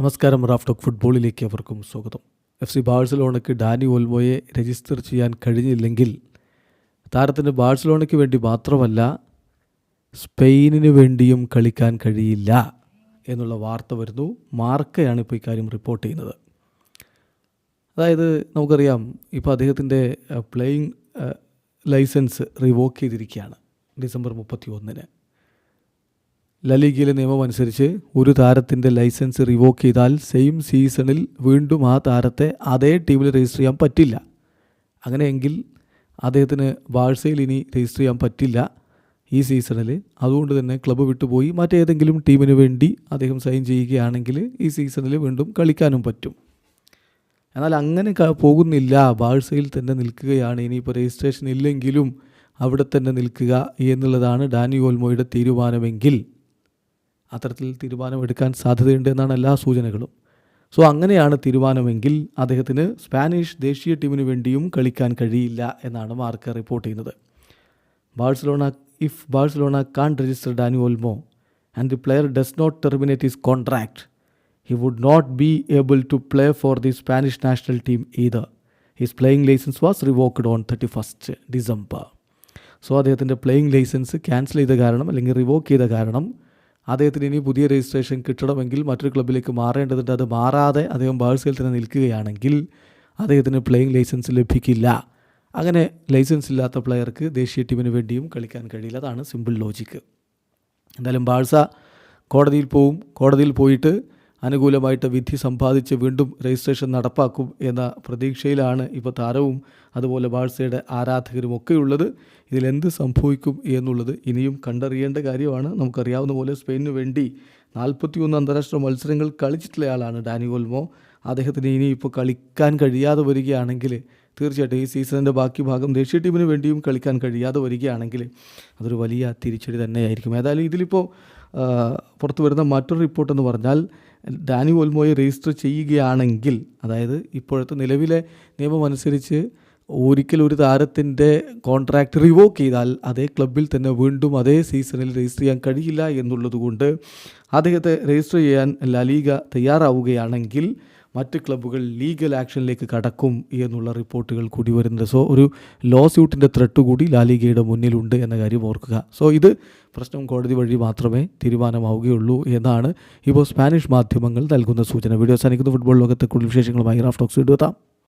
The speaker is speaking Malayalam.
നമസ്കാരം റാഫ് ടോക്ക് ഫുട്ബോളിലേക്ക് അവർക്കും സ്വാഗതം. എഫ് സി ബാഴ്സലോണയ്ക്ക് ഡാനി ഓൽമോയെ രജിസ്റ്റർ ചെയ്യാൻ കഴിഞ്ഞില്ലെങ്കിൽ താരത്തിന് ബാഴ്സലോണയ്ക്ക് വേണ്ടി മാത്രമല്ല സ്പെയിനിന് വേണ്ടിയും കളിക്കാൻ കഴിയില്ല എന്നുള്ള വാർത്ത വരുന്നു. മാർക്കയാണ് ഇപ്പോൾ ഇക്കാര്യം റിപ്പോർട്ട് ചെയ്യുന്നത്. അതായത് നമുക്കറിയാം ഇപ്പോൾ അദ്ദേഹത്തിന്റെ പ്ലേയിങ് ലൈസൻസ് റിവോക്ക് ചെയ്തിരിക്കുകയാണ് ഡിസംബർ മുപ്പത്തി ഒന്നിന് ലലീഗയിലെ നിയമം അനുസരിച്ച് ഒരു താരത്തിന്റെ ലൈസൻസ് റിവോക്ക് ചെയ്താൽ സെയിം സീസണിൽ വീണ്ടും ആ താരത്തെ അതേ ടീമിൽ രജിസ്റ്റർ ചെയ്യാൻ പറ്റില്ല. അങ്ങനെയെങ്കിൽ അദ്ദേഹത്തിന് ബാഴ്സയിൽ ഇനി രജിസ്റ്റർ ചെയ്യാൻ പറ്റില്ല ഈ സീസണിൽ. അതുകൊണ്ട് തന്നെ ക്ലബ്ബ് വിട്ടുപോയി മറ്റേതെങ്കിലും ടീമിന് വേണ്ടി അദ്ദേഹം സൈൻ ചെയ്യുകയാണെങ്കിൽ ഈ സീസണിൽ വീണ്ടും കളിക്കാനും പറ്റും. എന്നാൽ അങ്ങനെ പോകുന്നില്ല. ബാഴ്സയിൽ തന്നെ നിൽക്കുകയാണ്. ഇനിയിപ്പോൾ രജിസ്ട്രേഷൻ ഇല്ലെങ്കിലും അവിടെ തന്നെ നിൽക്കുക എന്നുള്ളതാണ് ഡാനി ഓൽമോയുടെ തീരുമാനമെങ്കിൽ. അത്തരത്തിൽ തീരുമാനമെടുക്കാൻ സാധ്യതയുണ്ട് എന്നാണ് എല്ലാ സൂചനകളും. സോ അങ്ങനെയാണ് തീരുമാനമെങ്കിൽ അദ്ദേഹത്തിന് സ്പാനിഷ് ദേശീയ ടീമിന് വേണ്ടിയും കളിക്കാൻ കഴിയില്ല എന്നാണ് മാർക്ക് റിപ്പോർട്ട് ചെയ്യുന്നത്. Barcelona if Barcelona can register Dani Olmo and the player does not terminate his contract he would not be able to play for the Spanish national team either his playing license was revoked on thirty first December so അദ്ദേഹത്തിന്റെ പ്ലേയിങ് ലൈസൻസ് ക്യാൻസൽ ചെയ്ത കാരണം അല്ലെങ്കിൽ റിവോക്ക് ചെയ്ത കാരണം അദ്ദേഹത്തിന് ഇനി പുതിയ രജിസ്ട്രേഷൻ കിട്ടണമെങ്കിൽ മറ്റൊരു ക്ലബിലേക്ക് മാറേണ്ടതുണ്ട്. അത് മാറാതെ അദ്ദേഹം ബാഴ്സയിൽ തന്നെ നിൽക്കുകയാണെങ്കിൽ അദ്ദേഹത്തിന് പ്ലേയിങ് ലൈസൻസ് ലഭിക്കില്ല. അങ്ങനെ ലൈസൻസ് ഇല്ലാത്ത പ്ലെയർക്ക് ദേശീയ ടീമിന് വേണ്ടിയും കളിക്കാൻ കഴിയില്ല. അതാണ് സിമ്പിൾ ലോജിക്ക് എന്തായാലും ബാഴ്സ കോടതിയിൽ പോവും. കോടതിയിൽ പോയിട്ട് അനുകൂലമായിട്ട് വിധി സമ്പാദിച്ച് വീണ്ടും രജിസ്ട്രേഷൻ നടപ്പാക്കും എന്ന പ്രതീക്ഷയിലാണ് ഇപ്പോൾ താരവും അതുപോലെ ബാഴ്സയുടെ ആരാധകരും ഒക്കെയുള്ളത് ഇതിലെന്ത് സംഭവിക്കും എന്നുള്ളത് ഇനിയും കണ്ടറിയേണ്ട കാര്യമാണ്. നമുക്കറിയാവുന്ന പോലെ സ്പെയിനിന് വേണ്ടി നാൽപ്പത്തിയൊന്ന് അന്താരാഷ്ട്ര മത്സരങ്ങൾ കളിച്ചിട്ടുള്ള ആളാണ് ഡാനി ഓൽമോ. അദ്ദേഹത്തിന് ഇനിയിപ്പോൾ കളിക്കാൻ കഴിയാതെ വരികയാണെങ്കിൽ തീർച്ചയായിട്ടും ഈ സീസണിന്റെ ബാക്കി ഭാഗം ദേശീയ ടീമിന് വേണ്ടിയും കളിക്കാൻ കഴിയാതെ വരികയാണെങ്കിൽ അതൊരു വലിയ തിരിച്ചടി തന്നെയായിരിക്കും. ഏതായാലും ഇതിലിപ്പോൾ പുറത്തു വരുന്ന മറ്റൊരു റിപ്പോർട്ടെന്ന് പറഞ്ഞാൽ ഡാനി ഓൽമോയെ രജിസ്റ്റർ ചെയ്യുകയാണെങ്കിൽ അതായത് ഇപ്പോഴത്തെ നിലവിലെ നിയമം അനുസരിച്ച് ഒരിക്കൽ ഒരു താരത്തിന്റെ കോൺട്രാക്റ്റ് റിവോക്ക് ചെയ്താൽ അതേ ക്ലബിൽ തന്നെ വീണ്ടും അതേ സീസണിൽ രജിസ്റ്റർ ചെയ്യാൻ കഴിയില്ല എന്നുള്ളതുകൊണ്ട് അദ്ദേഹത്തെ രജിസ്റ്റർ ചെയ്യാൻ ലലീഗ തയ്യാറാവുകയാണെങ്കിൽ മറ്റ് ക്ലബ്ബുകൾ ലീഗൽ ആക്ഷനിലേക്ക് കടക്കും എന്നുള്ള റിപ്പോർട്ടുകൾ കൂടി വരുന്നുണ്ട്. സോ ഒരു ലോ സ്യൂട്ടിന്റെ ത്രെട്ട് കൂടി ലാലിഗയുടെ മുന്നിലുണ്ട് എന്ന കാര്യം ഓർക്കുക. സോ ഇത് പ്രശ്നം കോടതി വഴി മാത്രമേ തീരുമാനമാവുകയുള്ളൂ എന്നാണ് ഇപ്പോൾ സ്പാനിഷ് മാധ്യമങ്ങൾ നൽകുന്ന സൂചന. വീഡിയോ സാധിക്കുന്ന ഫുട്ബോൾ ലോകത്തെ കൂടുതൽ വിശേഷങ്ങളുമായി റാഫ് ടോക്സ് എടുത്താം